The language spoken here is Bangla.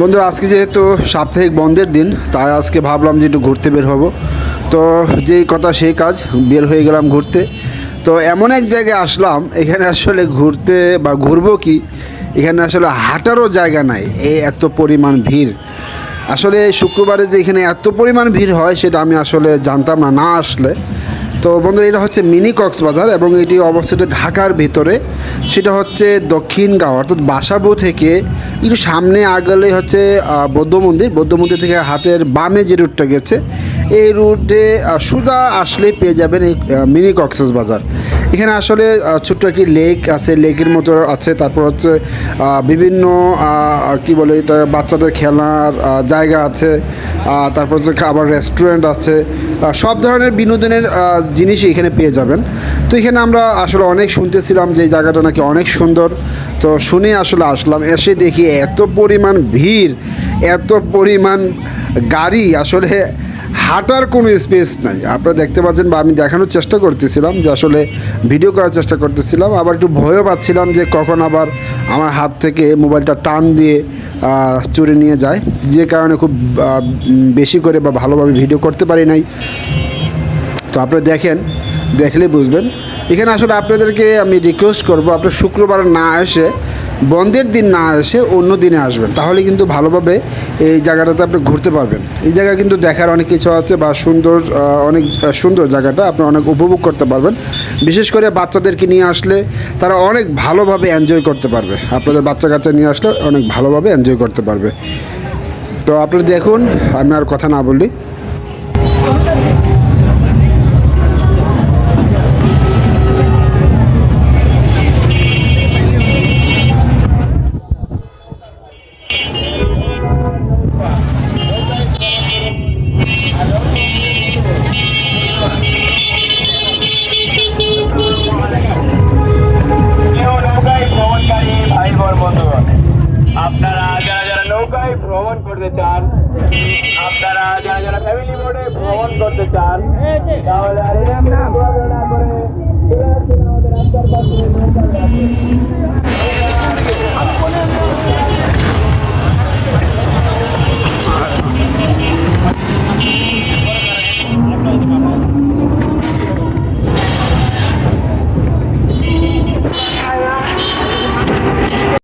বন্ধুরা, আজকে যেহেতু সাপ্তাহিক বন্ধের দিন, তাই আজকে ভাবলাম যে একটু ঘুরতে বের হব। তো যেই কথা সেই কাজ, বের হয়ে গেলাম ঘুরতে। তো এমন এক জায়গায় আসলাম, এখানে আসলে ঘুরতে বা ঘুরবো কি? এখানে আসলে হাঁটারও জায়গা নাই এই এত পরিমাণ ভিড়। আসলে শুক্রবারে যে এখানে এত পরিমাণ ভিড় হয়, সেটা আমি আসলে জানতাম না না আসলে। তো বন্ধুরা, এটা হচ্ছে মিনি কক্সবাজার এবং এটি অবস্থিত ঢাকার ভেতরে। সেটা হচ্ছে দক্ষিণ গাঁও, অর্থাৎ বাসাবো থেকে একটু সামনে আগলে হচ্ছে বৌদ্ধ মন্দির। বৌদ্ধ মন্দির থেকে হাতের বামে যে রুটটা গেছে, এই রুটে সোজা আসলে পেয়ে যাবেন এই মিনি কক্সেস বাজার এখানে আসলে ছোট্ট একটি লেক আছে, লেকের মতো আছে। তারপর হচ্ছে বিভিন্ন কি বলে এটা, বাচ্চাদের খেলার জায়গা আছে। তারপর হচ্ছে খাবার রেস্টুরেন্ট আছে। সব ধরনের বিনোদনের জিনিসই এখানে পেয়ে যাবেন। তো এখানে আমরা আসলে অনেক শুনতেছিলাম যে জায়গাটা নাকি অনেক সুন্দর। তো শুনে আসলে আসলাম, এসে দেখি এত পরিমাণ ভিড়, এত পরিমাণ গাড়ি আসলে হাঁটার কোনো স্পেস নাই। আপনারা দেখতে পাচ্ছেন বা আমি দেখানোর চেষ্টা করতেছিলাম যে আসলে ভিডিও করার চেষ্টা করতেছিলাম। আবার একটু ভয়ও পাচ্ছিলাম যে কখন আবার আমার হাত থেকে মোবাইলটা টান দিয়ে চুরি নিয়ে যায়। যে কারণে খুব বেশি করে বা ভালোভাবে ভিডিও করতে পারি নাই। তো আপনারা দেখেন, দেখলে বুঝবেন। এখানে আসলে আপনাদেরকে আমি রিকোয়েস্ট করব, আপনার শুক্রবার না এসে, বন্ধের দিন না এসে অন্য দিনে আসবেন। তাহলে কিন্তু ভালোভাবে এই জায়গাটাতে আপনি ঘুরতে পারবেন। এই জায়গা কিন্তু দেখার অনেক কিছু আছে বা সুন্দর অনেক সুন্দর জায়গাটা আপনি অনেক উপভোগ করতে পারবেন। বিশেষ করে বাচ্চাদেরকে নিয়ে আসলে তারা অনেক ভালোভাবে এনজয় করতে পারবে। আপনাদের বাচ্চা কাচ্চা নিয়ে আসলে অনেক ভালোভাবে এনজয় করতে পারবে। তো আপনারা দেখুন, আমি আর কথা না বলি। তাহলে